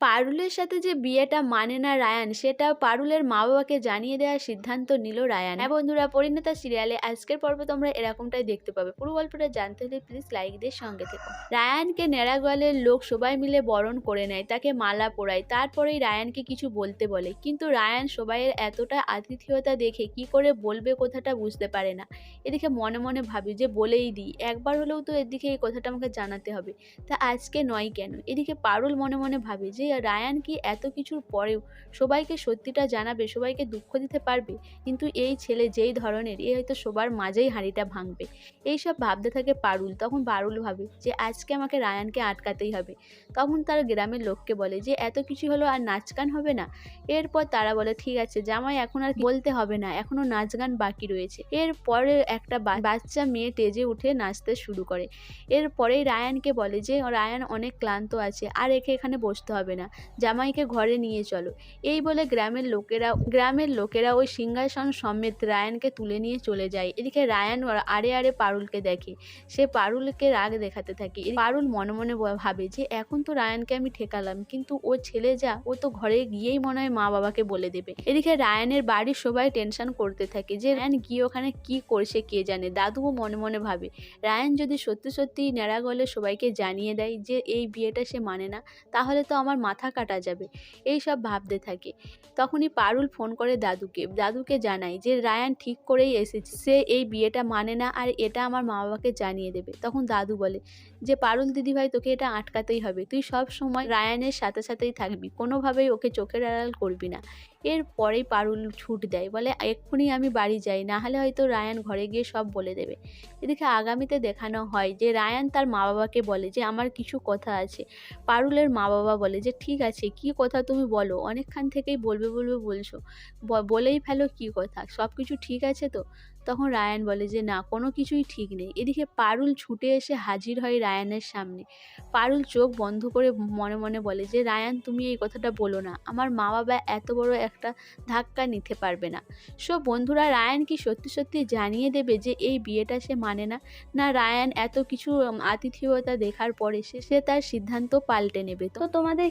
পারুলের সাথে যে বিয়েটা মানে না রায়ান, সেটা পারুলের মা বাবাকে জানিয়ে দেওয়ার সিদ্ধান্ত নিল রায়ান। হ্যাঁ বন্ধুরা, পরিণতা সিরিয়ালে আজকের পর্বে তোমরা এরকমটাই দেখতে পাবে। পুরো গল্পটা জানতে হলে প্লিজ লাইক দিয়ে সঙ্গে থেকো। রায়ানকে নেড়াগলের লোক সবাই মিলে বরণ করে নেয়, তাকে মালা পরায়। তারপরেই রায়ানকে কিছু বলতে বলে। কিন্তু রায়ান সবাইয়ের এতটা আতিথেয়তা দেখে কি করে বলবে কথাটা বুঝতে পারে না। এদিকে মনে মনে ভাবি যে বলেই দিই, একবার হলেও তো এদিকে এই কথাটা আমাকে জানাতে হবে। তা আজকে নয় কেন? এদিকে পারুল মনে মনে ভাবে যে রায়ান কি এত কিছুর পরেও সবাইকে সত্যিটা জানাবে, সবাইকে দুঃখ দিতে পারবে? কিন্তু এই ছেলে যেই ধরনের, এ হয়তো সবার মাঝেই হাঁড়িটা ভাঙবে। এইসব ভাবতে থাকে পারুল। তখন পারুল ভাবে যে আজকে আমাকে রায়ানকে আটকাতেই হবে। তখন তার গ্রামের লোককে বলে যে এত কিছু হলো আর নাচ গান হবে না। এরপর তারা বলে, ঠিক আছে, জামাই, এখন আর বলতে হবে না। এখনও নাচ গান বাকি রয়েছে। এরপরে একটা বাচ্চা মেয়ে টেজে উঠে নাচতে শুরু করে। এরপরেই রায়ানকে বলে যে, রায়ান অনেক ক্লান্ত আছে। আর একে এখানে বসতে হবে না। জামাইকে ঘরে নিয়ে চলো। এই বলে গ্রামের লোকেরা গ্রামের লোকেরা ওই সিংহাসন সমেত রায়ানকে তুলে নিয়ে চলে যায়। এদিকে রায়ান আড়ে আড়ে পারুলকে দেখে। সে পারুলকে রাগ দেখাতে থাকে। পারুল মনে মনে ভাবে যে এখন তো রায়ানকে আমি ঠেকালাম, কিন্তু ও ছেলে যা, ও তো ঘরে গিয়েই মনে হয় মা বাবাকে বলে দেবে। এদিকে রায়ানের বাড়ির সবাই টেনশন করতে থাকে যে রায়ান গিয়ে ওখানে কি করছে কে জানে? দাদুও মনে মনে ভাবে। রায়ান যদি সত্যি সত্যি ন্যাড়া গলে সবাইকে জানিয়ে দেয় যে এই বিয়েটা সে মানে না, তাহলে তো আমার মাথা কাটা যাবে এই সব ভাবতে থাকে। তখনই পারুল ফোন করে দাদুকে দাদুকে জানায় যে, রায়ান ঠিক করেই এসেছে, সে এই বিয়েটা মানে না আর এটা আমার মা বাবাকে জানিয়ে দেবে। তখন দাদু বলে, যে, পারুল দিদিভাই, তোকে এটা আটকাতেই হবে। তুই সব সময় রায়ানের সাথে সাথেই থাকবি, কোনোভাবেই ওকে চোখের আড়াল করবি না। এরপরেই পারুল ছুট দেয়, বলে, এক্ষুনি আমি বাড়ি যাই, না হলে হয়তো রায়ান ঘরে গিয়ে সব বলে দেবে। এদিকে আগামীতে দেখানো হয় যে, রায়ান তার মা বাবাকে বলে যে, আমার কিছু কথা আছে। পারুলের মা বাবা বলে যে ঠিক আছে, কি কথা তুমি বলো? অনেকক্ষণ থেকেই বলবে বলবে বলছো। বলেই ফেলো কি কথা? সব কিছু ঠিক আছে তো? তখন রায়ান বলে যে, না, কোনো কিছুই ঠিক নেই। এদিকে পারুল ছুটে এসে হাজির হয় রায়ানের সামনে। পারুল চোখ বন্ধ করে মনে মনে বলে যে, রায়ান, তুমি এই কথাটা বলো না। আমার মা বাবা এত বড় একটা ধাক্কা নিতে পারবে না। সো বন্ধুরা, রায়ান কি সত্যি সত্যি জানিয়ে দেবে যে, এই বিয়েটা সে মানে না? না, রায়ান এত কিছু আতিথেয়তা দেখার পরে সে সে তার সিদ্ধান্ত পাল্টে নেবে। তো তোমাদের